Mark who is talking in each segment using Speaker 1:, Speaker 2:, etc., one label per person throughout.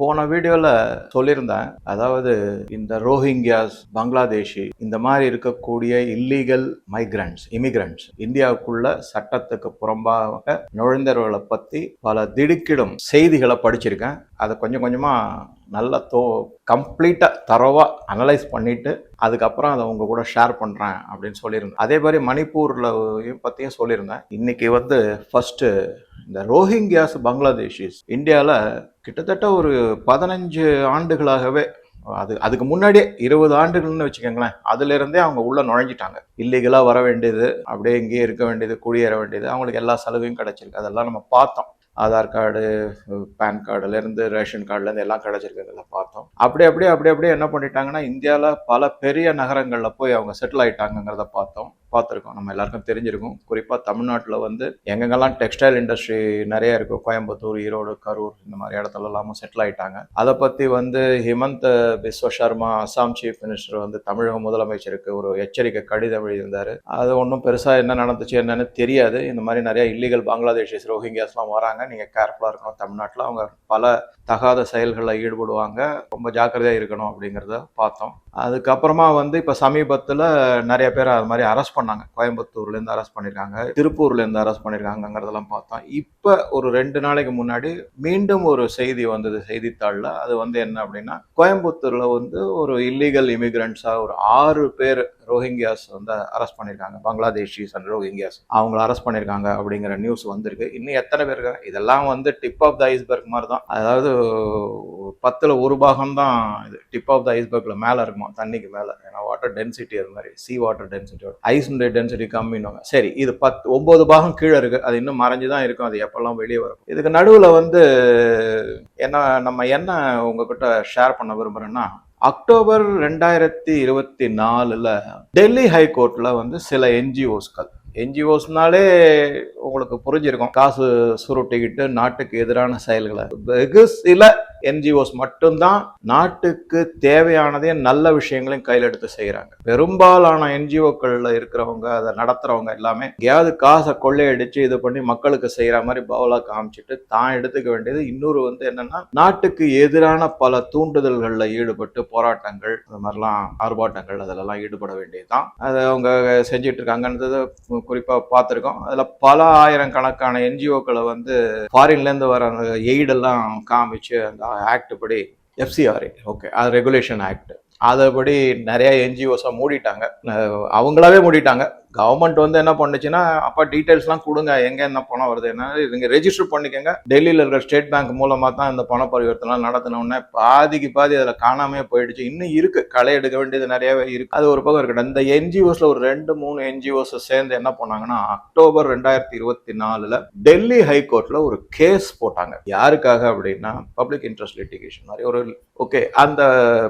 Speaker 1: போன வீடியோல சொல்லியிருந்தேன். அதாவது இந்த ரோஹிங்கியாஸ் பங்களாதேஷி இந்த மாதிரி இருக்கக்கூடிய இல்லீகல் மைக்ரண்ட்ஸ் இமிகிரண்ட்ஸ் இந்தியாவுக்குள்ள சட்டத்துக்கு புறம்பாக நுழைந்தவர்களை பத்தி பல திடுக்கிடும் செய்திகளை படிச்சிருக்கேன். அதை கொஞ்சம் கொஞ்சமா நல்லா தோ கம்ப்ளீட்டாக தரவாக அனலைஸ் பண்ணிவிட்டு அதுக்கப்புறம் அதை உங்கள் கூட ஷேர் பண்ணுறேன் அப்படின்னு சொல்லியிருந்தேன். அதே மாதிரி மணிப்பூரில் பற்றியும் சொல்லியிருந்தேன். இன்னைக்கு வந்து ஃபஸ்ட்டு இந்த ரோஹிங்கியாஸ் பங்களாதேஷிஸ் இந்தியாவில் கிட்டத்தட்ட ஒரு பதினஞ்சு ஆண்டுகளாகவே அது அதுக்கு முன்னாடியே இருபது ஆண்டுகள்னு வச்சுக்கோங்களேன். அதுலேருந்தே அவங்க உள்ளே நுழைஞ்சிட்டாங்க. இல்லீகலாக வர வேண்டியது அப்படியே இங்கேயே இருக்க வேண்டியது குடியேற வேண்டியது அவங்களுக்கு எல்லா சலுகையும் கிடச்சிருக்கு. அதெல்லாம் நம்ம பார்த்தோம். ஆதார் கார்டு பேன் கார்டுலேருந்து ரேஷன் கார்டுலேருந்து எல்லாம் கிடச்சிருக்கிறத பார்த்தோம். அப்படி அப்படியே அப்படி அப்படியே என்ன பண்ணிட்டாங்கன்னா இந்தியாவில் பல பெரிய நகரங்களில் போய் அவங்க செட்டில் ஆகிட்டாங்கங்கிறத பார்த்தோம். பார்த்துருக்கோம். நம்ம எல்லாருக்கும் தெரிஞ்சிருக்கும். குறிப்பாக தமிழ்நாட்டில் வந்து எங்கெங்கெல்லாம் டெக்ஸ்டைல் இண்டஸ்ட்ரி நிறைய இருக்கும் கோயம்புத்தூர் ஈரோடு கரூர் இந்த மாதிரி இடத்துல எல்லாமும் செட்டில் ஆயிட்டாங்க. அதை பற்றி வந்து ஹிமந்த் பிஸ்வ சர்மா அசாம் சீஃப் மினிஸ்டர் வந்து தமிழக முதலமைச்சருக்கு ஒரு எச்சரிக்கை கடிதம் எழுதியிருந்தார். அது ஒன்றும் பெருசாக என்ன நடந்துச்சு என்னன்னு தெரியாது. இந்த மாதிரி நிறைய இல்லீகல் பங்களாதேஷ் ரோஹிங்கியாஸ்லாம் வராங்க. நீங்கள் கேர்ஃபுல்லாக இருக்கணும். தமிழ்நாட்டில் அவங்க பல தகாத செயல்களில் ஈடுபடுவாங்க. ரொம்ப ஜாக்கிரதையாக இருக்கணும் அப்படிங்கிறத பார்த்தோம். அதுக்கப்புறமா வந்து இப்போ சமீபத்தில் நிறைய பேர் அது மாதிரி அரெஸ்ட் பண்ணாங்க. கோயம்புத்தூர்லேருந்து அரெஸ்ட் பண்ணியிருக்காங்க திருப்பூர்லேருந்து அரெஸ்ட் பண்ணியிருக்காங்கங்கிறதெல்லாம் பார்த்தோம். இப்போ ஒரு ரெண்டு நாளைக்கு முன்னாடி மீண்டும் ஒரு செய்தி வந்தது செய்தித்தாளில். அது வந்து என்ன அப்படின்னா கோயம்புத்தூரில் வந்து ஒரு இல்லீகல் இமிக்ரெண்ட்ஸாக ஒரு ஆறு பேர் ரோஹிங்கியாஸ் வந்து அரெஸ்ட் பண்ணியிருக்காங்க. பங்களாதேஷிஸ் அண்ட் ரோஹிங்கியாஸ். அவங்கள அரெஸ்ட் பண்ணியிருக்காங்க அப்படிங்கிற நியூஸ் வந்திருக்கு. இன்னும் எத்தனை பேர் இருக்காங்க இதெல்லாம் வந்து டிப் ஆஃப் த ஐஸ்பர்க் மாதிரி தான் அதாவது பத்தில் ஒரு பாகம் தான் இது. டிப் ஆஃப் த ஐஸ்பர்க்கில் மேலே இருக்குமா? தண்ணிக்கு மேலே. ஏன்னா வாட்டர் டென்சிட்டி அது மாதிரி. சி வாட்டர் டென்சிட்டியோட ஐஸுடைய டென்சிட்டி கம்மின்னுவாங்க. சரி இது பத்து ஒம்பது பாகம் கீழே இருக்குது அது இன்னும் மறைஞ்சு தான் இருக்கும். அது எப்போல்லாம் வெளியே வரும். இதுக்கு நடுவில் வந்து என்ன நம்ம என்ன உங்ககிட்ட ஷேர் பண்ண விரும்புகிறேன்னா அக்டோபர் ரெண்டாயிரத்தி இருபத்தி நாலில் டெல்லி ஹைகோர்ட்டில் வந்து சில என்ஜிஓஸ்கள். என்ஜிஓஸ்னாலே உங்களுக்கு புரிஞ்சிருக்கும். காசு சுருட்டிக்கிட்டு நாட்டுக்கு எதிரான செயல்களை. வெகு சில என்ஜிஓஸ் மட்டும்தான் நாட்டுக்கு தேவையானதையும் நல்ல விஷயங்களையும் கையில் எடுத்து செய்கிறாங்க பெரும்பாலான என்ஜிஓக்களில் இருக்கிறவங்க அதை நடத்துகிறவங்க எல்லாமே எங்கேயாவது காசை கொள்ளையடிச்சு இது பண்ணி மக்களுக்கு செய்கிற மாதிரி பவுலாக காமிச்சிட்டு தான் எடுத்துக்க வேண்டியது. இன்னொரு வந்து என்னன்னா நாட்டுக்கு எதிரான பல தூண்டுதல்களில் ஈடுபட்டு போராட்டங்கள் அந்த மாதிரிலாம் ஆர்ப்பாட்டங்கள் அதிலெல்லாம் ஈடுபட வேண்டியதுதான். அதை அவங்க செஞ்சுட்டு இருக்காங்கன்றது குறிப்பாக பார்த்துருக்கோம். அதில் பல ஆயிரம் கணக்கான என்ஜிஓக்களை வந்து ஃபாரின்லேருந்து வர அந்த எய்டெல்லாம் காமிச்சு அந்த ஆக்ட் படி எஃப்சிஆர்ஏ ஓகே அது ரெகுலேஷன் ஆக்ட் அதைப்படி நிறைய என்ஜிஓஸாக மூடிட்டாங்க. அவங்களாவே மூடிட்டாங்க. கவர்மெண்ட் வந்து என்ன பண்ணுச்சுன்னா அப்போ டீட்டெயில்ஸ்லாம் கொடுங்க எங்கே என்ன பணம் வருது என்ன இவங்க ரெஜிஸ்டர் பண்ணிக்கோங்க. டெல்லியில் இருக்கிற ஸ்டேட் பேங்க் மூலமாக தான் இந்த பண பரிவர்த்தனை நடத்தினோடனே பாதிக்கு பாதி அதில் காணாமே போயிடுச்சு. இன்னும் இருக்குது களை எடுக்க வேண்டியது நிறையவே இருக்குது அது ஒரு பக்கம் இருக்கட்டும். இந்த என்ஜிஓஸில் ஒரு ரெண்டு மூணு என்ஜிஓஸ் சேர்ந்து என்ன பண்ணாங்கன்னா அக்டோபர் ரெண்டாயிரத்தி இருபத்தி நாலில் டெல்லி ஹைகோர்ட்டில் ஒரு கேஸ் போட்டாங்க. யாருக்காக அப்படின்னா பப்ளிக் இன்ட்ரெஸ்ட் லிட்டிகேஷன் மாதிரி ஒரு ஓகே அந்த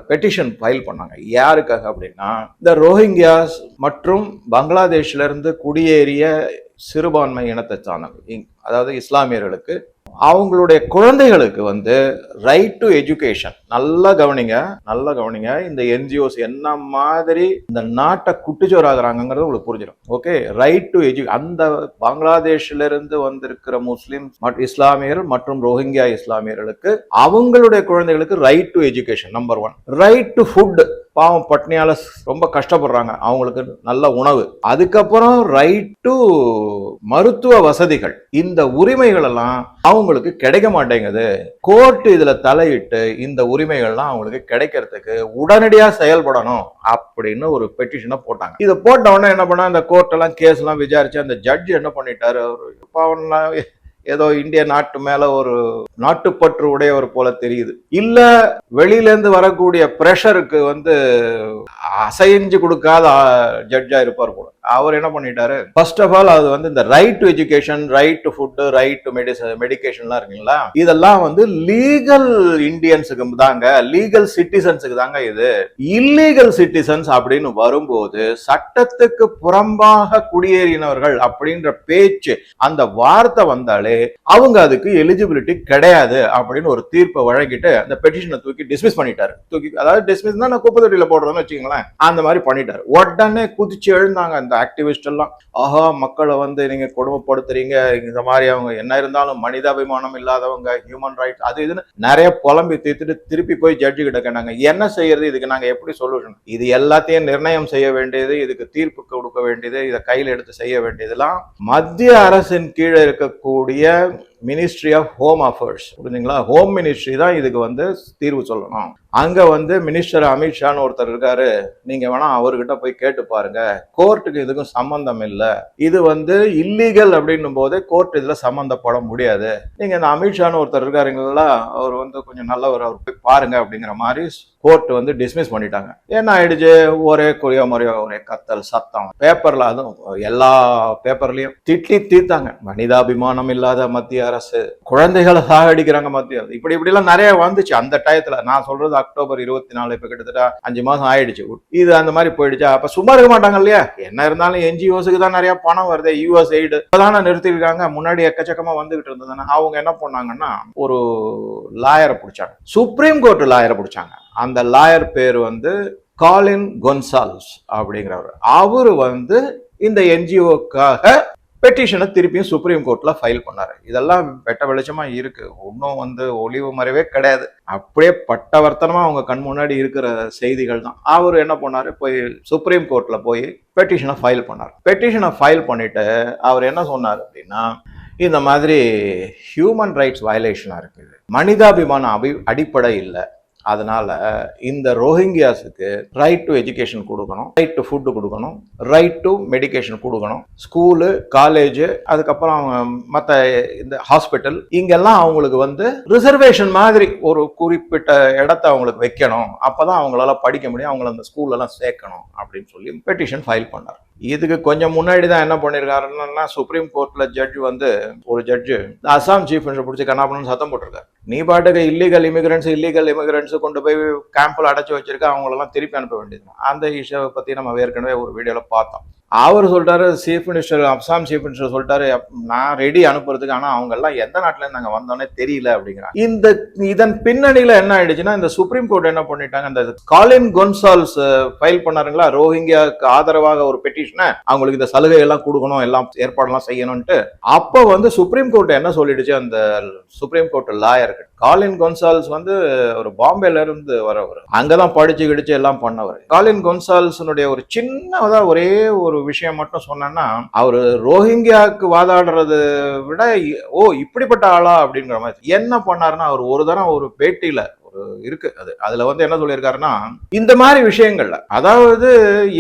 Speaker 1: பெட்டிஷன் ஃபைல் பண்ணாங்க. யாருக்காக அப்படின்னா இந்த ரோஹிங்கியாஸ் மற்றும் பங்களாதேஷ்லிருந்து குடியேறிய சிறுபான்மை இனத்தை சார்ந்தவங்க. அதாவது இஸ்லாமியர்களுக்கு அவங்களுடைய குழந்தைகளுக்கு வந்து ரைட் டு எஜுகேஷன் நல்லா கவனிங்க நல்லா கவனிங்க. இந்த என்ஜிஓஸ் என்ன மாதிரி இந்த நாட்டை குட்டிச்சோராகிறாங்கிறது உங்களுக்கு புரிஞ்சிடும். ஓகே ரைட் டு எஜு அந்த பங்களாதேஷ்ல இருந்து வந்திருக்கிற முஸ்லிம் இஸ்லாமியர்கள் இஸ்லாமியர் மற்றும் ரோஹிங்கியா இஸ்லாமியர்களுக்கு அவங்களுடைய குழந்தைகளுக்கு right to education number one right to food பாவம் பட்னியால் ரொம்ப கஷ்டப்படுறாங்க. அவங்களுக்கு நல்ல உணவு. அதுக்கப்புறம் ரைட் டு மருத்துவ வசதிகள். இந்த உரிமைகள் எல்லாம் அவங்களுக்கு கிடைக்க மாட்டேங்குது. கோர்ட் இதில் தலையிட்டு இந்த உரிமைகள்லாம் அவங்களுக்கு கிடைக்கிறதுக்கு உடனடியாக செயல்படணும் அப்படின்னு ஒரு பெட்டிஷனை போட்டாங்க. இதை போட்ட உடனே என்ன பண்ணா இந்த கோர்ட்டெல்லாம் கேஸ்லாம் விசாரித்து விசாரிச்சு அந்த ஜட்ஜ் என்ன பண்ணிட்டாரு? அவரு பாவம்லாம் ஏதோ இந்திய நாட்டு மேல ஒரு நாட்டுப்பற்று உடையவர் போல தெரியுது. இல்ல வெளியில இருந்து வரக்கூடிய பிரஷருக்கு வந்து அசைஞ்சு கொடுக்காத ஜட்ஜா இருப்பார் போல. அவர் என்ன பண்ணிட்டாரு? ஃபர்ஸ்ட் ஆஃப் ஆல் அது வந்து இந்த right to education right to food right to மெடிச மெடிக்கேஷன்லாம் இருக்குங்களா? இதெல்லாம் வந்து லீகல் இந்தியன்ஸுக்கு தாங்க லீகல் சிட்டிசன்ஸுக்கு தாங்க இது. இல்லீகல் சிட்டிசன்ஸ் அப்படின்னு வரும்போது சட்டத்துக்கு புறம்பாக குடியேறினவர்கள் அப்படின்ற பேச்சு அந்த வார்த்தை வந்தாலே இருந்தாலே அவங்க அதுக்கு எலிஜிபிலிட்டி கிடையாது அப்படின்னு ஒரு தீர்ப்பை வழங்கிட்டு அந்த பெட்டிஷனை தூக்கி டிஸ்மிஸ் பண்ணிட்டாரு. தூக்கி அதாவது டிஸ்மிஸ் தான் நான் குப்பை தொட்டியில போடுறேன்னு வச்சுக்கோங்களேன் அந்த மாதிரி பண்ணிட்டாரு. உடனே குதிச்சு எழுந்தாங்க அந்த ஆக்டிவிஸ்ட் எல்லாம். ஆஹா மக்களை வந்து நீங்க கொடுமைப்படுத்துறீங்க. இந்த மாதிரி அவங்க என்ன இருந்தாலும் மனிதாபிமானம் இல்லாதவங்க ஹியூமன் ரைட்ஸ் அது இதுன்னு நிறைய புலம்பி தீர்த்துட்டு திருப்பி போய் ஜட்ஜு கிட்ட கேட்டாங்க. என்ன செய்யறது? இதுக்கு நாங்க எப்படி சொல்யூஷன் இது எல்லாத்தையும் நிர்ணயம் செய்ய வேண்டியது இதுக்கு தீர்ப்பு கொடுக்க வேண்டியது இதை கையில் எடுத்து செய்ய வேண்டியதெல்லாம் மத்திய அரசின் கீழே இருக்கக்கூடிய ஏன் மினிஸ்ட்ரி ஆஃப் ஹோம் அஃபேர்ஸ் புரிஞ்சுங்களா? ஹோம் மினிஸ்ட்ரி தான் இதுக்கு வந்து தீர்வு சொல்லணும். அங்கே வந்து மினிஸ்டர் அமித்ஷான்னு ஒருத்தர் இருக்காரு. நீங்கள் வேணால் அவர்கிட்ட போய் கேட்டு பாருங்க. கோர்ட்டுக்கு இதுக்கும் சம்மந்தம் இல்லை. இது வந்து இல்லீகல் அப்படின்னும் போது கோர்ட் இதில் சம்மந்தப்பட முடியாது. நீங்கள் இந்த அமித்ஷான்னு ஒருத்தர் இருக்காருங்களா? அவர் வந்து கொஞ்சம் நல்லவர் அவர் போய் பாருங்க அப்படிங்கிற மாதிரி கோர்ட் வந்து டிஸ்மிஸ் பண்ணிட்டாங்க. என்ன ஆயிடுச்சு? ஒரே குறிய முறையோ ஒரே கத்தல் சத்தம். பேப்பர்ல அதுவும் எல்லா பேப்பர்லயும் திட்டி தீர்த்தாங்க. மனிதாபிமானம் இல்லாத மத்திய அரசு. குழந்தைகளை சாகடிக்கிறாங்க மத்திய அரசு. இப்படி இப்படி எல்லாம் நிறைய வந்துச்சு. அந்த டயத்துல நான் சொல்றது அக்டோபர் இருபத்தி நாலு இப்ப கிட்டத்தட்ட அஞ்சு மாசம் ஆயிடுச்சு. இது அந்த மாதிரி போயிடுச்சு. அப்ப சும்மா இருக்க மாட்டாங்க இல்லையா? என்ன இருந்தாலும் என்ஜிஓஸுக்கு தான் நிறைய பணம் வருது. யூஎஸ் எய்டு இப்பதானே நிறுத்திருக்காங்க முன்னாடி எக்கச்சக்கமா வந்துகிட்டு இருந்ததுன்னா அவங்க என்ன பண்ணாங்கன்னா ஒரு லாயரை பிடிச்சாங்க. சுப்ரீம் கோர்ட் லாயரை பிடிச்சாங்க. அந்த லாயர் பேர் வந்து காலின் கொன்சால்ஸ் அப்படிங்கிறவர். அவர் வந்து இந்த என்ஜிஓக்காக பெட்டிஷனை திருப்பியும் சுப்ரீம் கோர்ட்டில் ஃபைல் பண்ணார். இதெல்லாம் வெட்ட வெளிச்சமாக இருக்குது ஒன்றும் வந்து ஒளிவு மறைவே கிடையாது. அப்படியே பட்டவர்த்தனமாக அவங்க கண் முன்னாடி இருக்கிற செய்திகள் தான். அவர் என்ன பண்ணார்? போய் சுப்ரீம் கோர்ட்டில் போய் பெட்டிஷனை ஃபைல் பண்ணார். பெட்டிஷனை ஃபைல் பண்ணிவிட்டு அவர் என்ன சொன்னார் அப்படின்னா இந்த மாதிரி ஹியூமன் ரைட்ஸ் வயலேஷனாக இருக்குது. மனிதாபிமான அபி அடிப்படை இல்லை. அதனால இந்த ரோஹிங்கியாஸுக்கு ரைட் டு எஜுகேஷன் கொடுக்கணும் ரைட் டு ஃபுட்டு கொடுக்கணும் ரைட் டு மெடிகேஷன் கொடுக்கணும். ஸ்கூலு காலேஜு அதுக்கப்புறம் அவங்க மற்ற இந்த ஹாஸ்பிட்டல் இங்கெல்லாம் அவங்களுக்கு வந்து ரிசர்வேஷன் மாதிரி ஒரு குறிப்பிட்ட இடத்த அவங்களுக்கு வைக்கணும். அப்பதான் அவங்களால படிக்க முடியும் அவங்கள அந்த ஸ்கூல்லலாம் சேர்க்கணும் அப்படின்னு சொல்லி பெட்டிஷன் ஃபைல் பண்ணார். இதுக்கு கொஞ்சம் முன்னாடி தான் என்ன பண்ணியிருக்காருன்னா சுப்ரீம் கோர்ட்டில் ஜட்ஜ் வந்து ஒரு ஜட்ஜு அசாம் சீஃப் மினிஸ்டர் பிடிச்சி கண்ணாபுரம் சத்தம் போட்டிருக்காரு. நீ பாட்டுக்கு இல்லீகல் இமிகிரண்ட்ஸ் இல்லீகல் இமிகிரண்ட்ஸ் கொண்டு போய் கேம்பில் அடைச்சி வச்சிருக்க அவங்களெல்லாம் திருப்பி அனுப்ப வேண்டியது அந்த இஷ்யூவை பற்றி நம்ம ஏற்கனவே ஒரு வீடியோவில் பார்த்தோம். அவர் சொல்லிட்டாரு சீஃப் மினிஸ்டர் அப்சாம் சீஃப் மினிஸ்டர் சொல்லிட்டாரு நான் ரெடி அனுப்புறதுக்கு ஆனால் அவங்க எல்லாம் எந்த நாட்டிலேருந்து நாங்கள் வந்தோன்னே தெரியல அப்படிங்கிறாங்க. இந்த இதன் பின்னணியில் என்ன ஆயிடுச்சுன்னா இந்த சுப்ரீம் கோர்ட் என்ன பண்ணிட்டாங்க இந்த காலின் கொன்சால்ஸ் ஃபைல் பண்ணாருங்களா ரோஹிங்கியாவுக்கு ஆதரவாக ஒரு பெட்டிஷனை அவங்களுக்கு இந்த சலுகை எல்லாம் கொடுக்கணும் எல்லாம் ஏற்பாடெல்லாம் செய்யணும்ட்டு அப்போ வந்து சுப்ரீம் கோர்ட் என்ன சொல்லிடுச்சு அந்த சுப்ரீம் கோர்ட் லாயர்கள் காலின் கொன்சால்ஸ் வந்து ஒரு பாம்பேல இருந்து வரவர். அங்கதான் படிச்சு கிடிச்சு எல்லாம் பண்ணவர். காலின் கொன்சால்ஸனுடைய ஒரு சின்னதா ஒரே ஒரு விஷயம் மட்டும் சொன்னேன்னா அவர் ரோஹிங்கியாவுக்கு வாதாடுறது விட ஓ இப்படிப்பட்ட ஆளா அப்படிங்கிற மாதிரி. என்ன பண்ணாருன்னா அவர் ஒரு தரம் ஒரு பேட்டியில ஒரு இருக்கு அது. அதுல வந்து என்ன சொல்லியிருக்காருன்னா இந்த மாதிரி விஷயங்கள்ல அதாவது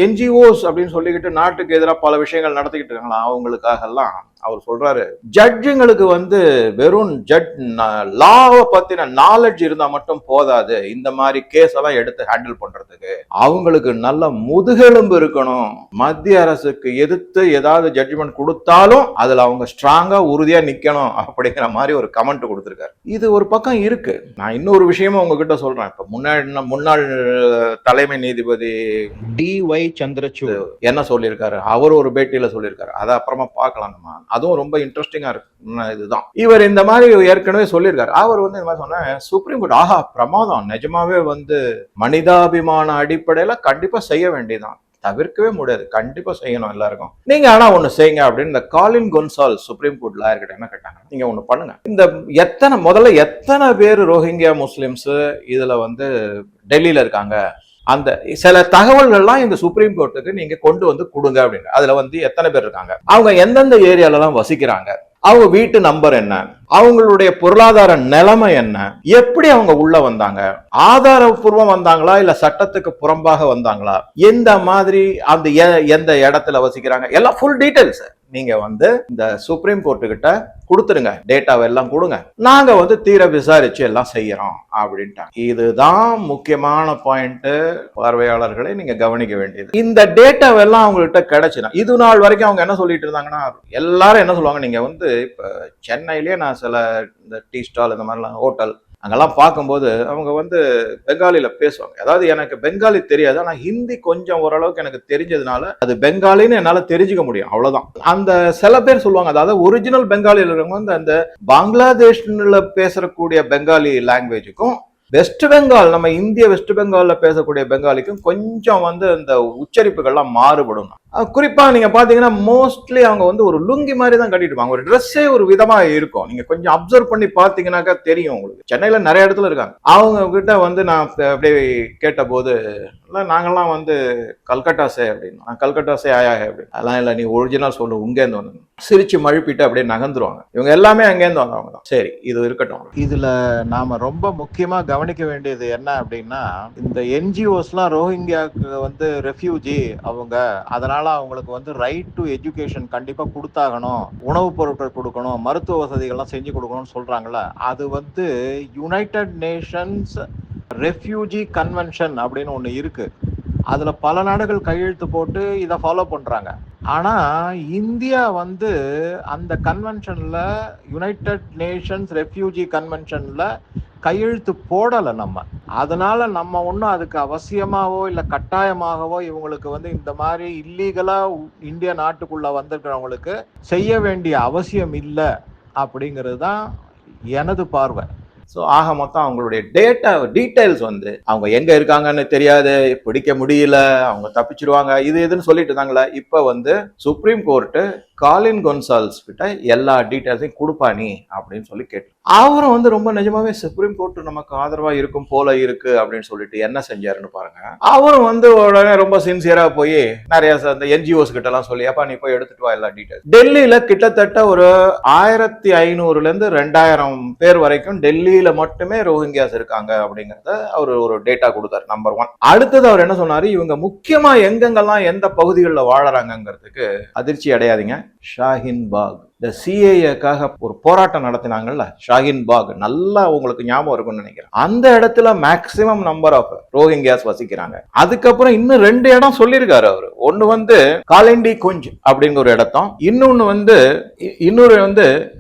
Speaker 1: என்ஜிஓஸ் அப்படின்னு சொல்லிக்கிட்டு நாட்டுக்கு எதிராக பல விஷயங்கள் நடத்திக்கிட்டு இருக்காங்களா அவங்களுக்காக எல்லாம் அவர் சொல்றாரு ஜட்ஜுங்களுக்கு வந்து வெறும் ஜட் லாவை பத்தின நாலேஜ் இருந்தா மட்டும் போதாது. இந்த மாதிரி கேஸ் எல்லாம் எடுத்து ஹேண்டில் பண்றதுக்கு. அவங்களுக்கு நல்ல முதுகெலும்பு இருக்கணும். மத்திய அரசுக்கு எதிர்த்து ஏதாவது ஜட்ஜ்மெண்ட் கொடுத்தாலும் அதுல அவங்க ஸ்ட்ராங்கா உறுதியா நிக்கணும். அப்படிங்கிற மாதிரி ஒரு கமெண்ட் கொடுத்திருக்காரு. இது ஒரு பக்கம் இருக்கு. நான் இன்னொரு விஷயமும் உங்ககிட்ட சொல்றேன். இப்ப முன்னாடி முன்னாள் தலைமை நீதிபதி டி. ஒய் சந்திரசூட். என்ன சொல்லியிருக்காரு? அவர் ஒரு பேட்டியில சொல்லியிருக்காரு. அதை அப்புறமா பார்க்கலாம் நம்ம அதுவும் ரொம்ப இன்ட்ரெஸ்டிங்கா இருக்கு இதுதான். இவர் இந்த மாதிரி ஏற்கனவே சொல்லியிருக்காரு. அவர் வந்து இந்த மாதிரி சொன்னேன் சுப்ரீம் கோர்ட் ஆஹா பிரமாதம். நிஜமாவே வந்து மனிதாபிமான அடிப்படையில கண்டிப்பா செய்ய வேண்டியதான் தவிர்க்கவே முடியாது. கண்டிப்பா செய்யணும் எல்லாருக்கும். நீங்க ஆனா ஒண்ணு செய்யுங்க அப்படின்னு இந்த காலின் கொன்சால் சுப்ரீம் கோர்ட் லாயர்கிட்ட என்ன கேட்டாங்க நீங்க ஒண்ணு பண்ணுங்க. இந்த எத்தனை முதல்ல எத்தனை பேர் ரோஹிங்கியா முஸ்லிம்ஸ் இதுல வந்து டெல்லியில இருக்காங்க? அந்த சில தகவல்கள்லாம் இந்த சுப்ரீம் கோர்ட்டுக்கு நீங்க கொண்டு வந்து கொடுங்க அப்படின்னு அதுல வந்து எத்தனை பேர் இருக்காங்க? அவங்க எந்தெந்த ஏரியாலலாம் வசிக்கிறாங்க? அவங்க வீட்டு நம்பர் என்ன? அவங்களுடைய பொருளாதார நிலைமை என்ன? எப்படி அவங்க உள்ள வந்தாங்க? ஆதாரபூர்வம் வந்தாங்களா இல்ல சட்டத்துக்கு புறம்பாக வந்தாங்களா? எந்த மாதிரி அந்த எ- எந்த இடத்துல வசிக்கிறாங்க? எல்லாம் ஃபுல் டீட்டெயில்ஸ் நீங்க வந்து இந்த சுப்ரீம் கோர்ட்டு கிட்ட கொடுத்துருங்க. டேட்டாவை எல்லாம் கொடுங்க. நாங்க வந்து தீர விசாரிச்சு எல்லாம் செய்யறோம் அப்படின்ட்டாங்க. இதுதான் முக்கியமான பாயிண்ட் பார்வையாளர்களை நீங்க கவனிக்க வேண்டியது. இந்த டேட்டாவெல்லாம் அவங்ககிட்ட கிடைச்சிடும் இது நாள் வரைக்கும் அவங்க என்ன சொல்லிட்டு இருந்தாங்கன்னா எல்லாரும் என்ன சொல்லுவாங்க நீங்க வந்து இப்ப சென்னையிலேயே நான் சில இந்த டீ ஸ்டால் இந்த மாதிரிலாம் ஹோட்டல் அங்கெல்லாம் பார்க்கும்போது அவங்க வந்து பெங்காலியில் பேசுவாங்க. அதாவது எனக்கு பெங்காலி தெரியாது ஆனால் ஹிந்தி கொஞ்சம் ஓரளவுக்கு எனக்கு தெரிஞ்சதுனால அது பெங்காலின்னு என்னால் தெரிஞ்சுக்க முடியும் அவ்வளோதான் அந்த சில பேர் சொல்லுவாங்க அதாவது ஒரிஜினல் பெங்காலியில் இருக்கிறவங்க வந்து அந்த பங்களாதேஷில் பேசக்கூடிய பெங்காலி லாங்குவேஜுக்கும் வெஸ்ட் பெங்கால் நம்ம இந்திய வெஸ்ட் பெங்காலில் பேசக்கூடிய பெங்காலிக்கும் கொஞ்சம் வந்து இந்த உச்சரிப்புகள்லாம் மாறுபடும். குறிப்பாக நீங்கள் பார்த்தீங்கன்னா மோஸ்ட்லி அவங்க வந்து ஒரு லுங்கி மாதிரி தான் கட்டிட்டு ஒரு ட்ரெஸ்ஸே ஒரு விதமாக இருக்கும். நீங்கள் கொஞ்சம் அப்சர்வ் பண்ணி பார்த்தீங்கன்னாக்கா தெரியும் உங்களுக்கு. சென்னையில் நிறைய இடத்துல இருக்காங்க. அவங்க கிட்ட வந்து நான் அப்படியே கேட்டபோது இல்லை நாங்கள்லாம் வந்து கல்கட்டா சே அப்படின்னு. நான் கல்கட்டா சே ஆயா அப்படின்னு. அதெல்லாம் இல்லை நீ ஒரிஜினல் சொல்லு உங்கேருந்து வந்து சிரிச்சு மழுப்பிட்டு அப்படியே நகர்ந்துருவாங்க. இவங்க எல்லாமே அங்கேருந்து வந்தவங்க தான். சரி இது இருக்கட்டும்.
Speaker 2: இதுல நாம ரொம்ப முக்கியமா கவனிக்க வேண்டியது என்ன அப்படின்னா இந்த என்ஜிஓஸ்லாம் ரோஹிங்கியாவுக்கு வந்து ரெஃப்யூஜி அவங்க. அதனால அவங்களுக்கு வந்து ரைட் டு எஜுகேஷன் கண்டிப்பா கொடுத்தாகணும். உணவுப் பொருட்கள் கொடுக்கணும் மருத்துவ வசதிகள்லாம் செஞ்சு கொடுக்கணும்னு சொல்றாங்கல்ல. அது வந்து யுனைடெட் நேஷன்ஸ் ரெஃப்யூஜி கன்வென்ஷன் அப்படின்னு ஒன்று இருக்கு. அதுல பல நாடுகள் கையெழுத்து போட்டு இதை ஃபாலோ பண்றாங்க. ஆனா இந்தியா வந்து அந்த கன்வென்ஷன்ல யுனைடெட் நேஷன்ஸ் ரெஃப்யூஜி கன்வென்ஷன்ல கையெழுத்து போடலை நம்ம. அதனால நம்ம ஒன்றும் அதுக்கு அவசியமாகவோ இல்லை கட்டாயமாகவோ இவங்களுக்கு வந்து இந்த மாதிரி இல்லீகலாக இந்திய நாட்டுக்குள்ளே வந்திருக்கிறவங்களுக்கு செய்ய வேண்டிய அவசியம் இல்லை அப்படிங்கிறது தான் எனது பார்வை.
Speaker 1: ஸோ ஆக மொத்தம் அவங்களுடைய டேட்டா டீட்டெயில்ஸ் வந்து அவங்க எங்கே இருக்காங்கன்னு தெரியாது பிடிக்க முடியல அவங்க தப்பிச்சிருவாங்க இது இதுன்னு சொல்லிட்டு இருந்தாங்களே இப்போ வந்து சுப்ரீம் கோர்ட்டு காலின் கொன்சால்ஸ் கிட்ட எல்லா டீட்டெயில்ஸையும் கொடுப்பா நீ அப்படின்னு சொல்லி கேட்டு அவரும் வந்து ரொம்ப நிஜமாவே சுப்ரீம் கோர்ட் நமக்கு ஆதரவா இருக்கும் போல இருக்கு அப்படின்னு சொல்லிட்டு என்ன செஞ்சாருன்னு பாருங்க. அவரும் வந்து உடனே ரொம்ப சின்சியரா போய் நிறைய அந்த இந்த என்ஜிஓஸ் கிட்ட எல்லாம் சொல்லி அப்பா நீ போய் எடுத்துட்டு வா எல்லா டீட்டெயில்ஸ் டெல்லியில கிட்டத்தட்ட ஒரு ஆயிரத்தி ஐநூறுல இருந்து ரெண்டாயிரம் பேர் வரைக்கும் டெல்லியில மட்டுமே ரோஹிங்கியாஸ் இருக்காங்க அப்படிங்கறத அவர் ஒரு டேட்டா கொடுத்தாரு நம்பர் ஒன் அடுத்தது அவர் என்ன சொன்னாரு? இவங்க முக்கியமா எங்கெங்கெல்லாம் எந்த பகுதிகளில் வாழறாங்கிறதுக்கு அதிர்ச்சி அடையாதீங்க. ஷாஹின் பாக். இந்த சிஏஏக்காக ஒரு போராட்டம் நடத்தினாங்கல்ல? ஷாஹின் பாக் நல்லா உங்களுக்கு ஞாபகம் இருக்கும்னு நினைக்கிறேன். அந்த இடத்துல மேக்சிமம் நம்பர் ஆஃப் ரோஹிங்கியாஸ் வசிக்கிறாங்க. அதுக்கப்புறம் இன்னும் ரெண்டு இடம் சொல்லியிருக்காரு அவர். ஒன்னு வந்து காலண்டி குஞ்ச் அப்படிங்கிற ஒரு இடத்தம். இன்னொன்னு வந்து இ- இன்னொரு வந்து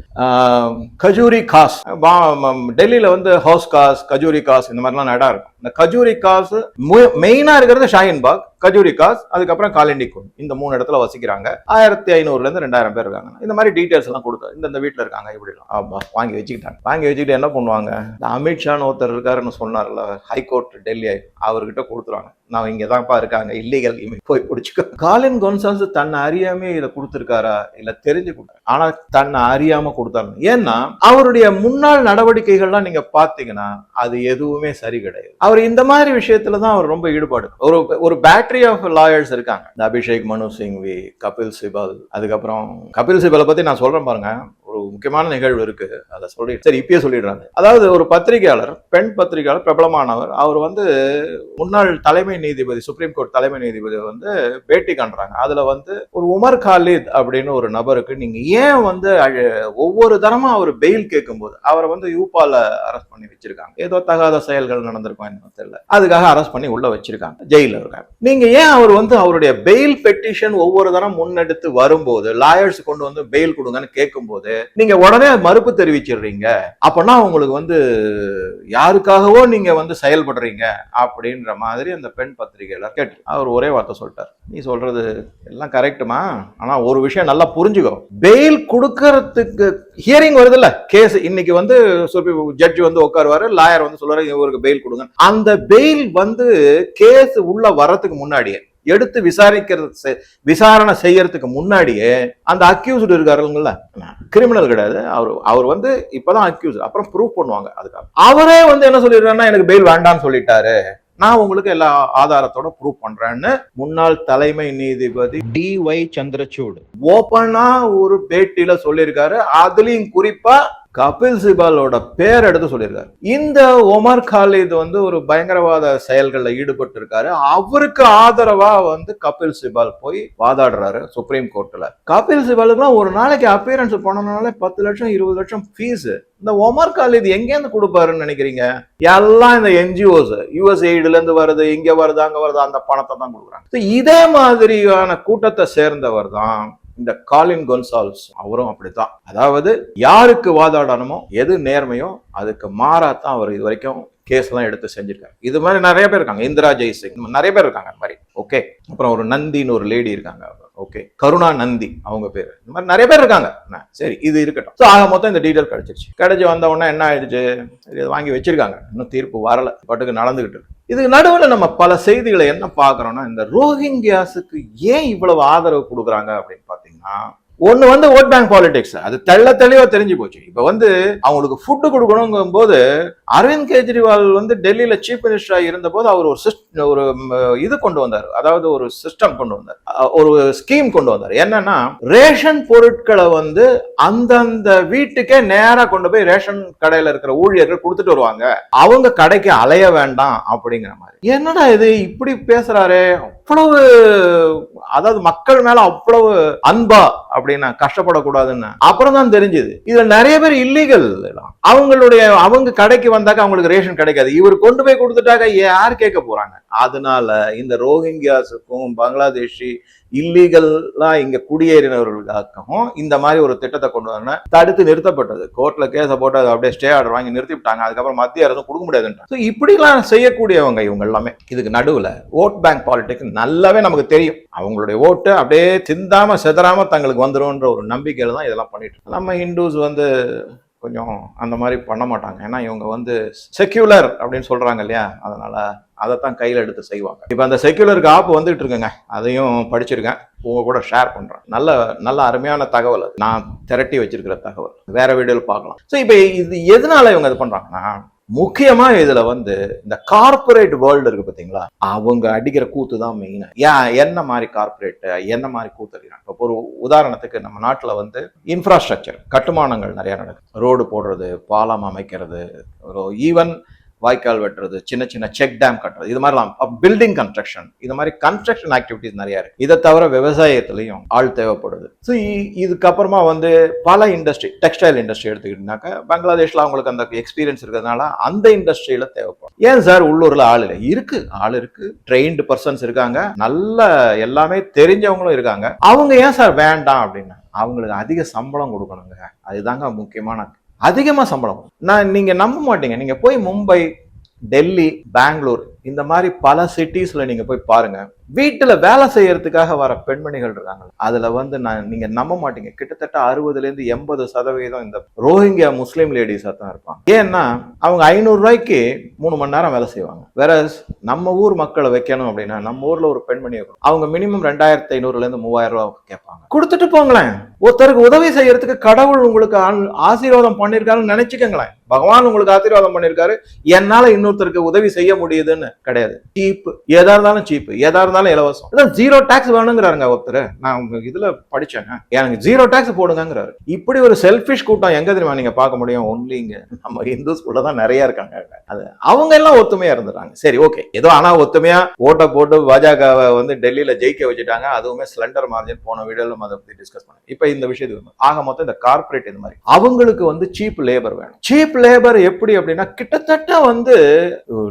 Speaker 1: கஜூரி காஸ் டெல்லியில் டெல்லியில வந்து ஹவுஸ் காஸ் கஜூரி காஸ் இந்த மாதிரிலாம் இடம் இருக்கும். இந்த கஜூரி காசு மெயினா இருக்கிறது ஷாஹின் பாக் கஜூரி காஸ் அதுக்கப்புறம் காலண்டி குஞ்ச் இந்த மூணு இடத்துல வசிக்கிறாங்க. ஆயிரத்தி ஐநூறுல இருந்து ரெண்டாயிரம் பேர் இருக்காங்க. இந்த மாதிரி டீட்டெயில்ஸ் எல்லாம் கொடுத்தா இந்த இந்த இருக்காங்க இப்படிலாம். ஆமாம் வாங்கி வச்சுக்கிட்டாங்க. வாங்கி வச்சுக்கிட்டு என்ன பண்ணுவாங்க? இந்த அமித்ஷான்னு ஒருத்தர் இருக்காருன்னு சொன்னார்ல ஹைகோர்ட் டெல்லி அவர்கிட்ட கொடுத்துருவாங்க. நான் இங்கே தான்ப்பா இருக்காங்க இல்லீகல் போய் பிடிச்சிக்க. காலின் கொன்சால்ஸ் தன்னை அறியாமே இதை கொடுத்துருக்காரா? இல்லை தெரிஞ்சு கொடுத்தாரு ஆனா தன்னை அறியாம கொடுத்தாரு ஏன்னா அவருடைய முன்னாள் நடவடிக்கைகள்லாம் நீங்க பார்த்தீங்கன்னா அது எதுவுமே சரி கிடையாது. அவர் இந்த மாதிரி விஷயத்துல தான் அவர் ரொம்ப ஈடுபாடு. ஒரு ஒரு பேட்டரி ஆஃப் லாயர்ஸ் இருக்காங்க. இந்த அபிஷேக் மனு சிங்வி கபில் சிபல் அதுக்கப்புறம் கபில் சிபலை பத்தி நான் சொல்கிறேன் பாருங்கள் ஒரு முக்கியமான நிகழ்வு இருக்கு. அதை சொல்லி சரி இப்பயே சொல்லிடுறாங்க. அதாவது ஒரு பத்திரிகையாளர் பெண் பத்திரிகையாளர் பிரபலமானவர் அவர் வந்து முன்னாள் தலைமை நீதிபதி சுப்ரீம் கோர்ட் தலைமை நீதிபதி வந்து பேட்டி காண்றாங்க. அதுல வந்து ஒரு உமர் காலித் அப்படின்னு ஒரு நபருக்கு நீங்க ஏன் வந்து அழ- ஒவ்வொரு தரமும் அவர் பெயில் கேட்கும்போது அவரை வந்து யூபால அரெஸ்ட் பண்ணி வச்சிருக்காங்க. ஏதோ தகாத செயல்கள் நடந்திருக்கும் என்ன தெரியல. அதுக்காக அரெஸ்ட் பண்ணி உள்ள வச்சிருக்காங்க. ஜெயில இருக்காங்க. நீங்க ஏன் அவர் வந்து அவருடைய பெயில் பெட்டிஷன் ஒவ்வொரு தரம் முன்னெடுத்து வரும்போது லாயர்ஸ் கொண்டு வந்து பெயில் கொடுங்கன்னு கேட்கும்போது நீங்க உடனே மறுப்பு தெரிவிச்சிடுறீங்க. அப்பனா உங்களுக்கு வந்து யாருக்காகவோ நீங்க வந்து செயல்படுறீங்க அப்படின்ற மாதிரி அந்த பெண் பத்திரிகையில கேட்டு அவர் ஒரே வார்த்தை சொல்லிட்டார். நீ சொல்றது எல்லாம் கரெக்டுமா ஆனா ஒரு விஷயம் நல்லா புரிஞ்சுக்கோ. பெயில் கொடுக்கறதுக்கு ஹியரிங் வருதுல்ல? கேஸ் இன்னைக்கு வந்து ஜட்ஜ் வந்து உட்காருவாரு லாயர் வந்து சொல்றாரு இவருக்கு பெயில் கொடுங்க அந்த பெயில் வந்து கேஸ் உள்ள வர்றதுக்கு முன்னாடியே எடுத்து விசாரிக்கிறது செ- விசாரணை செய்யறதுக்கு முன்னாடியே அந்த அக்யூஸ்டு இருக்காருங்கள கிரிமினல் கிடையாது. அவர் அவர் வந்து இப்பதான் அக்யூஸ் அப்புறம் ப்ரூவ் பண்ணுவாங்க அதுக்காக. அவரே வந்து என்ன சொல்லிடுறாருன்னா எனக்கு பெயில் வேண்டாம்னு சொல்லிட்டாரு. நான் உங்களுக்கு எல்லா ஆதாரத்தோட ப்ரூவ் பண்றேன்னு முன்னாள் தலைமை நீதிபதி டி ஒய் சந்திரசூடு. ஓப்பனா ஒரு பேட்டியில சொல்லியிருக்காரு. அதுலயும் குறிப்பா கபில் சிபாலோட பேர் எடுத்து சொல்லியிருக்காரு. இந்த ஒமர் காலித் வந்து ஒரு பயங்கரவாத செயல்களில் ஈடுபட்டு இருக்காரு அவருக்கு ஆதரவா வந்து கபில் சிபால் போய் வாதாடுறாரு சுப்ரீம் கோர்ட்ல கபில் சிபாலுக்குலாம் ஒரு நாளைக்கு அப்பியரன்ஸ் பண்ணனாலே பத்து லட்சம் இருபது லட்சம் ஃபீஸ் இந்த ஒமர் காலித் எங்கேருந்து கொடுப்பாருன்னு நினைக்கிறீங்க? எல்லாம் இந்த என்ஜிஓஸ் யூஎஸ் எய்டுல இருந்து வருது இங்க வருது அங்க வருது அந்த பணத்தை தான் கொடுக்குறாங்க. இதே மாதிரியான கூட்டத்தை சேர்ந்தவர் தான் இந்த காலின் கொன்சால்ஸ் அவரும் அப்படித்தான். அதாவது யாருக்கு வாதாடணுமோ எது நேர்மையோ அதுக்கு மாறாத்தான் அவர் இது வரைக்கும் கேஸ் எல்லாம் எடுத்து செஞ்சிருக்காரு. இது மாதிரி நிறைய பேர் இருக்காங்க. இந்திரா ஜெய்சிங் நிறைய பேர் இருக்காங்க இந்த மாதிரி. ஓகே அப்புறம் ஒரு நந்தின்னு ஒரு லேடி இருக்காங்க. ஓகே கருணா நந்தி அவங்க பேர். இந்த மாதிரி நிறைய பேர் இருக்காங்க. சரி இது இருக்கட்டும். ஸோ ஆக மொத்தம் இந்த டீட்டெயில் கிடைச்சிருச்சு. கிடைச்சி வந்த உடனே என்ன ஆயிடுச்சு? இது இதை வாங்கி வச்சிருக்காங்க. இன்னும் தீர்ப்பு வரல. பாட்டுக்கு நடந்துகிட்டு இருக்கு. இதுக்கு நடுவில் நம்ம பல செய்திகளை என்ன பார்க்குறோம்னா இந்த ரோஹிங்கியாஸுக்கு ஏன் இவ்வளவு ஆதரவு கொடுக்குறாங்க அப்படின்னு பார்த்தீங்கன்னா ஒன்று வந்து ஓட் பேங்க் பாலிடிக்ஸ் அது தெள்ள தெளிவா தெரிஞ்சு போச்சு. இப்ப வந்து அவங்களுக்கு ஃபுட்டு கொடுக்கணுங்கும் போது அரவிந்த் கெஜ்ரிவால் வந்து டெல்லியில சீஃப் மினிஸ்டராக இருந்த போது அவர் ஒரு சிஸ்ட் ஒரு இது கொண்டு வந்தார். அதாவது ஒரு சிஸ்டம் கொண்டு வந்தார். ஒரு ஸ்கீம் கொண்டு வந்தார். என்னன்னா ரேஷன் பொருட்களை வந்து அந்தந்த வீட்டுக்கே நேராக கொண்டு போய் ரேஷன் கடையில இருக்கிற ஊழியர்கள் கொடுத்துட்டு வருவாங்க. அவங்க கடைக்கு அலைய வேண்டாம் அப்படிங்கிற மாதிரி. என்னடா இது? இப்படி பேசுறாரே. அவ்வளவு அதாவது மக்கள் மேல அவ்வளவு அன்பா அப்படின்னா கஷ்டப்படக்கூடாதுன்னு அப்புறம் தான் தெரிஞ்சது. இதுல நிறைய பேர் இல்லீகல் அவங்களுடைய அவங்க கடைக்கு வந்தாக்க அவங்களுக்கு ரேஷன் கிடைக்காது. இவர் கொண்டு போய் கொடுத்துட்டாக்க யார் கேட்க போறாங்க? அதனால இந்த ரோஹிங்கியாஸுக்கும் பங்களாதேஷி இல்லீகலா இங்க குடியேறினவர்களுக்காகவும் இந்த மாதிரி ஒரு திட்டத்தை கொண்டு வரணும் தடுத்து நிறுத்தப்பட்டது. கோர்ட்ல கேஸை போட்டு அதை அப்படியே ஸ்டே ஆர்டர் வாங்கி நிறுத்தி விட்டாங்க அதுக்கப்புறம் மத்திய அரசும் கொடுக்க முடியாதுன்றாங்க. ஸோ இப்படிலாம் செய்யக்கூடியவங்க இவங்க எல்லாமே இதுக்கு நடுவில் ஓட் பேங்க் பாலிடிக்ஸ் நல்லாவே நமக்கு தெரியும். அவங்களுடைய ஓட்டு அப்படியே சிந்தாம செதறாம தங்களுக்கு வந்துடும்ன்ற ஒரு நம்பிக்கையில தான் இதெல்லாம் பண்ணிட்டு நம்ம ஹிந்துஸ் வந்து கொஞ்சம் அந்த மாதிரி பண்ண மாட்டாங்க. ஏன்னா இவங்க வந்து செக்யூலர் அப்படின்னு சொல்றாங்க இல்லையா? அதனால அதைத்தான் கையில் எடுத்து செய்வாங்க. இப்போ அந்த செக்யூலருக்கு ஆப் வந்துட்டு இருக்குங்க. அதையும் படிச்சிருக்கேன். உங்க கூட ஷேர் பண்றேன். நல்ல நல்ல அருமையான தகவல் அது. நான் திரட்டி வச்சிருக்கிற தகவல். வேற வீடியோவில் பார்க்கலாம். ஸோ இப்போ இது எதனால இவங்க இது பண்றாங்கன்னா முக்கியமா இதுல வந்து இந்த கார்ப்பரேட் வேர்ல்டு இருக்கு பாத்தீங்களா? அவங்க அடிக்கிற கூத்து தான் மெயின் ஏன் என்ன மாதிரி கார்ப்பரேட் என்ன மாதிரி கூத்து அடிக்கிறாங்க? இப்போ ஒரு உதாரணத்துக்கு நம்ம நாட்டில் வந்து இன்ஃப்ராஸ்ட்ரக்சர் கட்டுமானங்கள் நிறைய நடக்குது. ரோடு போடுறது பாலம் அமைக்கிறது ஒரு ஈவன் வாய்க்கால் வெட்டுறது சின்ன சின்ன செக் டேம் கட்டுறது இது மாதிரிலாம். பில்டிங் கன்ஸ்ட்ரக்ஷன் இது மாதிரி கன்ஸ்ட்ரக்ஷன் ஆக்டிவிட்டிஸ் நிறைய இருக்கு. இதை தவிர விவசாயத்துலையும் ஆள் தேவைப்படுது. ஸோ இதுக்கப்புறமா வந்து பல இண்டஸ்ட்ரி டெக்ஸ்டைல் இண்டஸ்ட்ரி எடுத்துக்கிட்டீங்கன்னாக்கா பங்களாதேஷ்ல அவங்களுக்கு அந்த எக்ஸ்பீரியன்ஸ் இருக்கிறதுனால அந்த இண்டஸ்ட்ரியில தேவைப்படும். ஏன் சார் உள்ளூர்ல ஆள் இல்லை? இருக்கு ஆள் இருக்கு. ட்ரெயின்டு பர்சன்ஸ் இருக்காங்க. நல்ல எல்லாமே தெரிஞ்சவங்களும் இருக்காங்க. அவங்க ஏன் சார் வேண்டாம் அப்படின்னா அவங்களுக்கு அதிக சம்பளம் கொடுக்கணுங்க. அதுதாங்க முக்கியமான அதிகமாக சம்பளம். நான் நீங்கள் நம்ப மாட்டீங்க. நீங்கள் போய் மும்பை டெல்லி பெங்களூர் இந்த மாதிரி பல சிட்டிஸ்ல நீங்க போய் பாருங்க. வீட்டுல வேலை செய்யறதுக்காக வர பெண்மணிகள் இருக்காங்க. அதுல வந்து நான் நீங்க நம்ப மாட்டீங்க. கிட்டத்தட்ட அறுபதுல இருந்து எண்பது சதவீதம் இந்த ரோஹிங்கியா முஸ்லீம் லேடிஸா தான் இருப்பாங்க. ஏன்னா அவங்க ஐநூறு ரூபாய்க்கு மூணு மணி நேரம் வேலை செய்வாங்க. வேற நம்ம ஊர் மக்களை வைக்கணும் அப்படின்னா நம்ம ஊர்ல ஒரு பெண்மணி அவங்க மினிமம் ரெண்டாயிரத்தி ஐநூறுல இருந்து மூவாயிரம் ரூபாய் கேட்பாங்க. கொடுத்துட்டு போங்களேன். ஒருத்தருக்கு உதவி செய்யறதுக்கு கடவுள் உங்களுக்கு ஆசீர்வாதம் பண்ணிருக்காருன்னு நினைச்சுக்கங்களேன். பகவான் உங்களுக்கு ஆசீர்வாதம் பண்ணிருக்காரு என்னால இன்னொருத்தருக்கு உதவி செய்ய முடியுதுன்னு கிடையாது. சீப் எதா இருந்தாலும் சீப் எதா இருந்தாலும் இலவசம். அதான் ஜீரோ டாக்ஸ் வேணுங்கிறாருங்க ஒருத்தர். நான் உங்க இதுல படிச்சேங்க எனக்கு ஜீரோ டாக்ஸ் போடுங்கிறாரு இப்படி ஒரு செல்ஃபிஷ் கூட்டம் எங்க தெரியுமா நீங்க பார்க்க முடியும்? ஒன்லி இங்க நம்ம இந்துஸ்குள்ள தான் நிறைய இருக்காங்க. அது அவங்க எல்லாம் ஒத்துமையா இருந்துறாங்க சரி ஓகே ஏதோ ஆனா ஒத்துமையா ஓட்டை போட்டு பாஜகவை வந்து டெல்லியில ஜெயிக்க வச்சுட்டாங்க. அதுவுமே ஸ்லெண்டர் மார்ஜின் போன வீடியோல அதை பத்தி டிஸ்கஸ் பண்ணேன் இப்போ இந்த விஷயத்துக்கு ஆக மொத்தம் இந்த கார்ப்பரேட் இந்த மாதிரி அவங்களுக்கு வந்து சீப் லேபர் வேணும். சீப் லேபர் எப்படி அப்படின்னா கிட்டத்தட்ட வந்து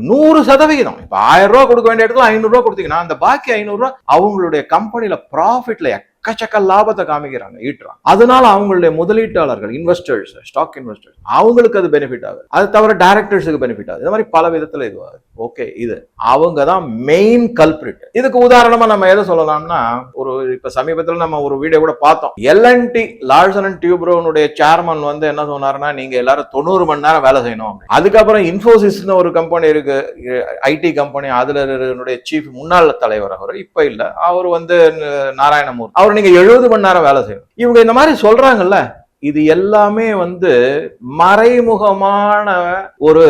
Speaker 1: நூறு சதவிகிதம். இப்ப ஆயிரம் ரூபாய் கொடுக்க வேண்டிய இடத்துல ஐநூறுரூவா கொடுத்தீங்கன்னா அந்த பாக்கி ஐநூறு ரூபாய் அவங்களுடைய கம்பெனில ப்ராஃபிட்ல எக்கச்சக்க லாபத்தை காமிக்கிறாங்க ஈட்டுறாங்க. அதனால அவங்களுடைய முதலீட்டாளர்கள் இன்வெஸ்டர்ஸ் ஸ்டாக் இன்வெஸ்டர்ஸ் அவங்களுக்கு அது பெனிஃபிட் ஆகுது. அது தவிர டைரக்டர்ஸுக்கு பெனிஃபிட் ஆகுது. இந்த மாதிரி பல விதத்துல இதுவாகுது ஓகே இது. அவங்க தான் மெயின் கல்பிரிட் இதுக்கு உதாரணமா நம்ம எதை சொல்லலாம்னா ஒரு இப்ப சமீபத்தில் நம்ம ஒரு வீடியோ கூட பார்த்தோம். L and T Larsen and டியூப்ரோனுடைய chairman வந்து என்ன சொன்னாருன்னா நீங்க எல்லாரும் தொண்ணூறு மணி நேரம் வேலை செய்யணும் அதுக்கப்புறம் இன்ஃபோசிஸ்னு ஒரு கம்பெனி இருக்கு ஐடி கம்பெனி அதுல என்னுடைய சீஃப் முன்னாள் தலைவர் அவர் இப்ப இல்ல. அவர் வந்து நாராயணமூர் அவர் நீங்க எழுபது மணி நேரம் வேலை செய்யணும். இவங்க இந்த மாதிரி சொல்றாங்கல்ல இது எல்லாமே வந்து மறைமுகமான ஒரு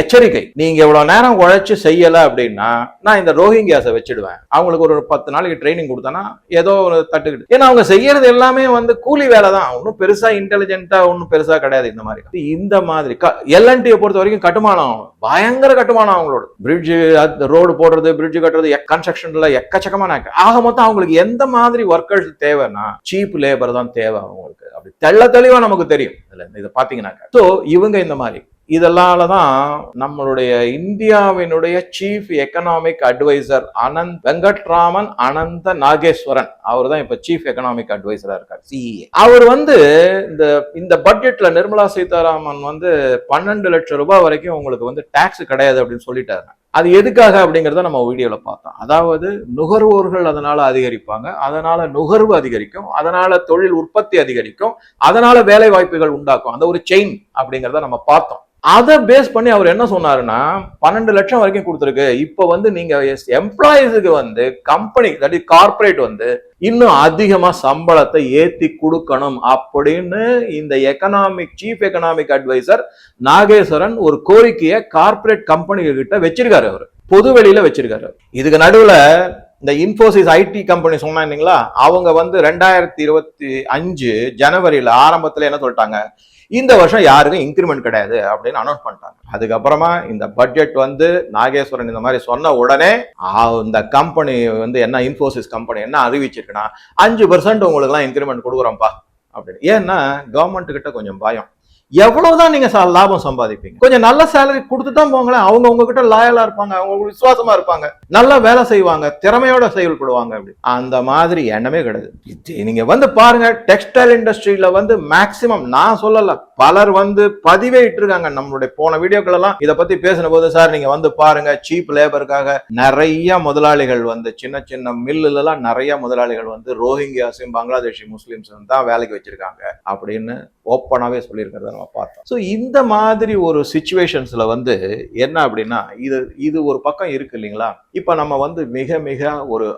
Speaker 1: எச்சரிக்கை. நீங்க இவ்வளவு நேரம் உழைச்சு செய்யல அப்படின்னா நான் இந்த ரோஹிங்கியாஸை வச்சிடுவேன். அவங்களுக்கு ஒரு பத்து நாளைக்கு ட்ரைனிங் கொடுத்தேன்னா ஏதோ ஒரு தட்டுக்கிட்டு. ஏன்னா அவங்க செய்யறது எல்லாமே வந்து கூலி வேலை தான். ஒன்றும் பெருசா இன்டெலிஜென்ட்டா ஒன்றும் பெருசா கிடையாது இந்த மாதிரி. இந்த மாதிரி எல்என்டியை பொறுத்த வரைக்கும் கட்டுமானம் பயங்கர கட்டுமானம் அவங்களோட. பிரிட்ஜு ரோடு போடுறது பிரிட்ஜ் கட்டுறது கன்ஸ்ட்ரக்ஷன்ல எக்கச்சக்கமான ஆக மொத்தம் அவங்களுக்கு எந்த மாதிரி ஒர்க்கர்ஸ் தேவைன்னா சீப் லேபர் தான் தேவை அவங்களுக்கு. அப்படி தெள்ள தெளிவா நமக்கு தெரியும். இதை பாத்தீங்கன்னாக்க ஸோ இவங்க இந்த மாதிரி. இதனால தான் நம்மளுடைய இந்தியாவினுடைய chief economic adviser Anant Venkatraman Anantha Nageswaran. அவர் தான் இப்ப சீஃப் எக்கனாமிக் அட்வைசரா இருக்கார் சிஇஏ அவர் வந்து இந்த இந்த பட்ஜெட்ல நிர்மலா சீதாராமன் வந்து பன்னெண்டு லட்சம் ரூபாய் வரைக்கும் உங்களுக்கு வந்து டாக்ஸ் கிடையாது அப்படின்னு சொல்லிட்டாரு அது எதுக்காக அப்படிங்கிறத நம்ம வீடியோவில் பார்த்தோம். அதாவது நுகர்வோர்கள் அதனால அதிகரிப்பாங்க அதனால நுகர்வு அதிகரிக்கும் அதனால தொழில் உற்பத்தி அதிகரிக்கும் அதனால வேலை வாய்ப்புகள் உண்டாக்கும். அந்த ஒரு செயின் அப்படிங்கிறத நம்ம பார்த்தோம். அதை பேஸ் பண்ணி அவர் என்ன சொன்னாருன்னா பன்னெண்டு லட்சம் வரைக்கும் கொடுத்துருக்கு. இப்போ வந்து நீங்க எம்ப்ளாயிஸுக்கு வந்து கம்பெனி தட் கார்ப்பரேட் வந்து இன்னும் அதிகமா சம்பளத்தை ஏத்தி கொடுக்கணும் அப்படின்னு இந்த economic chief economic adviser Nageswaran ஒரு கோரிக்கையை கார்ப்பரேட் கம்பெனிகள் கிட்ட வச்சிருக்காரு அவர். பொதுவெளியில வச்சிருக்காரு. இதுக்கு நடுவுல இந்த இன்ஃபோசிஸ் ஐடி கம்பெனி சொன்னாங்களா அவங்க வந்து ரெண்டாயிரத்தி இருபத்தி அஞ்சு ஜனவரியில் ஆரம்பத்தில் என்ன சொல்லிட்டாங்க? இந்த வருஷம் யாருக்கும் இன்க்ரிமெண்ட் கிடையாது அப்படின்னு அனௌன்ஸ் பண்ணிட்டாங்க. அதுக்கப்புறமா இந்த பட்ஜெட் வந்து நாகேஸ்வரன் இந்த மாதிரி சொன்ன உடனே இந்த கம்பெனி வந்து என்ன இன்ஃபோசிஸ் கம்பெனி என்ன அறிவிச்சிருக்குன்னா அஞ்சு பர்சன்ட் உங்களுக்குலாம் இன்க்ரிமெண்ட் கொடுக்குறோம்ப்பா அப்படின்னு. ஏன்னா கவர்மெண்ட் கிட்ட கொஞ்சம் பயம். எவ்வளவுதான் நீங்க சா- லாபம் சம்பாதிப்பீங்க? கொஞ்சம் நல்ல சேலரி கொடுத்து தான் போங்களேன். அவங்க உங்ககிட்ட லாயலா இருப்பாங்க அவங்க விசுவாசமா இருப்பாங்க. நல்லா வேலை செய்வாங்க திறமையோட செயல்படுவாங்க அப்படி. அந்த மாதிரி எண்ணமே கிடையாது. நீங்க வந்து பாருங்க டெக்ஸ்டைல் இண்டஸ்ட்ரியில வந்து மேக்சிமம் நான் சொல்லல பலர் வந்து பதிவே இட்டிருக்காங்க. நம்மளுடைய போன வீடியோக்கள் எல்லாம் இதை பத்தி பேசின போது சார் நீங்க வந்து பாருங்க சீப் லேபருக்காக நிறைய முதலாளிகள் வந்து சின்ன சின்ன மில்லுல எல்லாம் நிறைய முதலாளிகள் வந்து ரோஹிங்கியாஸையும் பங்களாதேஷி முஸ்லீம்ஸ் தான் வேலைக்கு வச்சிருக்காங்க. அப்படின்னு ஓப்பனாவே சொல்லியிருக்கிறத நம்ம பார்த்தோம். ஸோ இந்த மாதிரி ஒரு சுச்சுவேஷன்ஸ்ல வந்து என்ன அப்படின்னா இது இது ஒரு பக்கம் இருக்கு இல்லைங்களா? இப்ப நம்ம வந்து மிக மிக ஒரு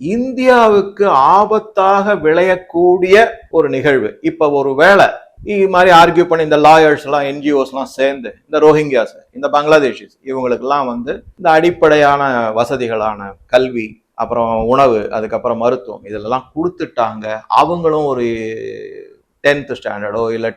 Speaker 1: இந்தியாவுக்கு ஆபத்தாக விளையக்கூடிய ஒரு நிகழ்வு. இப்ப ஒரு வேளை இது மாதிரி ஆர்கியூ பண்ணி இந்த லாயர்ஸ்லாம் என்ஜிஓஸ்லாம் சேர்ந்து இந்த ரோஹிங்கியாஸ் இந்த பங்களாதேஷிஸ் இவங்களுக்கெல்லாம் வந்து இந்த அடிப்படையான வசதிகளான கல்வி அப்புறம் உணவு அதுக்கப்புறம் மருத்துவம் இதெல்லாம் கொடுத்துட்டாங்க. அவங்களும் ஒரு டென்த்து ஸ்டாண்டர்டோ இல்லை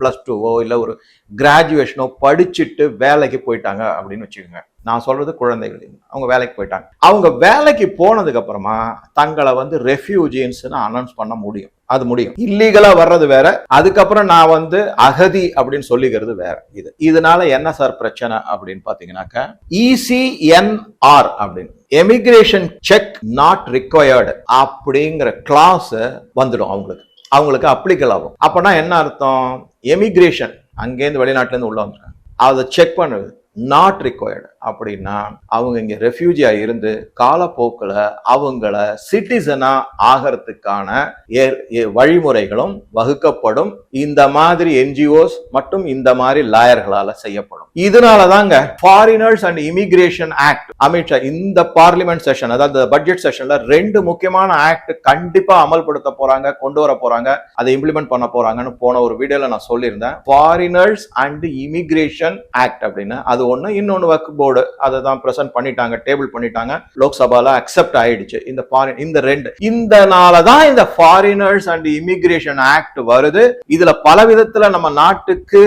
Speaker 1: ப்ளஸ் டூவோ இல்லை ஒரு கிராஜுவேஷனோ படிச்சுட்டு வேலைக்கு போயிட்டாங்க அப்படின்னு வச்சுக்கோங்க. நான் சொல்றது குழந்தைகள். அவங்க வேலைக்கு போயிட்டாங்க. அவங்க வேலைக்கு போனதுக்கு அப்புறமா தங்களை வந்து ரெஃப்யூஜின்ஸ்னு அனௌன்ஸ் பண்ண முடியும். அது முடியும். இல்லீகலா வர்றது வேற. அதுக்கப்புறம் நான் வந்து அகதி அப்படின்னு சொல்லிக்கிறது வேற. இது. இதனால என்ன சார் பிரச்சனை அப்படின்னு பாத்தீங்கன்னாக்க இசிஎன்ஆர் அப்படின்னு எமிகிரேஷன் செக் நாட் ரிக்வயர்டு அப்படிங்கிற கிளாஸ் வந்துடும் அவங்களுக்கு. அவங்களுக்கு அப்ளிகல் ஆகும். அப்போனா என்ன அர்த்தம்? எமிக்ரேஷன் அங்கேருந்து வெளிநாட்டிலேருந்து உள்ளே உள்ள வந்துருக்காங்க அதை செக் பண்ணுறது. நாட் ரிக்வயர்டு அப்படின்னா அவங்க இங்கே ரெஃப்யூஜியாக இருந்து காலப்போக்கில் அவங்கள சிட்டிசனாக ஆகிறதுக்கான ஏ- வழிமுறைகளும் வகுக்கப்படும். இந்த மாதிரி என்ஜிஓஸ் மற்றும் இந்த மாதிரி லாயர்களால் செய்யப்படும். இதனால தாங்க foreigners and immigration act Amit Shah இந்த பார்லிமெண்ட் செஷன் அதாவது பட்ஜெட் செஷன்ல ரெண்டு முக்கியமான ஆக்ட் கண்டிப்பா அமல்படுத்த போறாங்க கொண்டு வர போறாங்க அதை இம்ப்ளிமெண்ட் பண்ண போறாங்கன்னு போன ஒரு வீடியோல நான் சொல்லியிருந்தேன். ஃபாரினர்ஸ் அண்ட் இமிகிரேஷன் ஆக்ட் அப்படின்னு. அது ஒன்று இன்னொன்று வக்கு போர்டு அதை தான் ப்ரெசென்ட் பண்ணிட்டாங்க டேபிள் பண்ணிட்டாங்க. லோக்சபால அக்செப்ட் ஆயிடுச்சு. இந்த ஃபாரின் இந்த ரெண்டு. இந்த தான் இந்த ஃபாரினர்ஸ் அண்ட் இமிகிரேஷன் ஆக்ட் வருது. இதுல பல விதத்துல நம்ம நாட்டுக்கு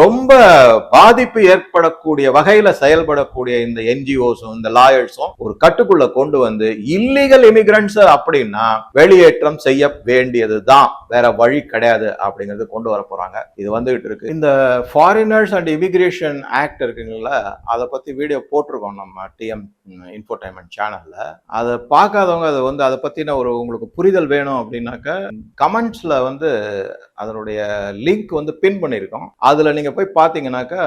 Speaker 1: ரொம்ப பாதிப்பு ஏற்படக்கூடிய வகையில செயல்படக்கூடிய இந்த என்ஜிஓஸும் இந்த லாயர்ஸும் ஒரு கட்டுக்குள்ள கொண்டு வந்து இல்லீகல் இமிகிரண்ட்ஸ் அப்படின்னா வெளியேற்றம் செய்ய வேண்டியதுதான். வேற வழி கிடையாது அப்படிங்கிறது கொண்டு வர போறாங்க. இது வந்துகிட்டு இருக்கு. இந்த ஃபாரினர்ஸ் அண்ட் இமிகிரேஷன் ஆக்ட் இருக்குங்களா அதை பற்றி வீடியோ போட்டிருக்கோம் நம்ம டிஎம் இன்ஃபோடைன்மெண்ட் சேனலில் அதை பார்க்காதவங்க அதை வந்து அதை பற்றின ஒரு உங்களுக்கு புரிதல் வேணும் அப்படின்னாக்க கமெண்ட்ஸில் வந்து அதனுடைய லிங்க் வந்து பின் பண்ணியிருக்கோம். அதில் நீங்கள் போய் பார்த்தீங்கன்னாக்கா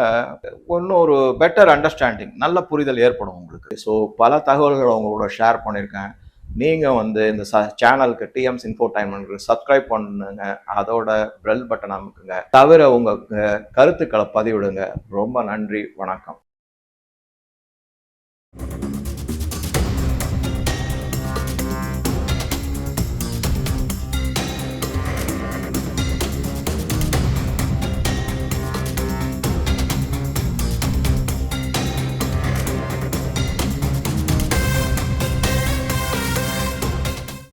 Speaker 1: இன்னும் ஒரு பெட்டர் அண்டர்ஸ்டாண்டிங் நல்ல புரிதல் ஏற்படும் உங்களுக்கு. ஸோ பல தகவல்களை உங்களோட ஷேர் பண்ணியிருக்கேன். நீங்கள் வந்து இந்த ச சேனலுக்கு டிஎம்ஸ் இன்ஃபோடைன்மெண்ட் சப்ஸ்கிரைப் பண்ணுங்க. அதோட பெல் பட்டன் அமுக்குங்க. தவிர உங்கள் கருத்துக்களை பதிவிடுங்க. ரொம்ப நன்றி. வணக்கம்.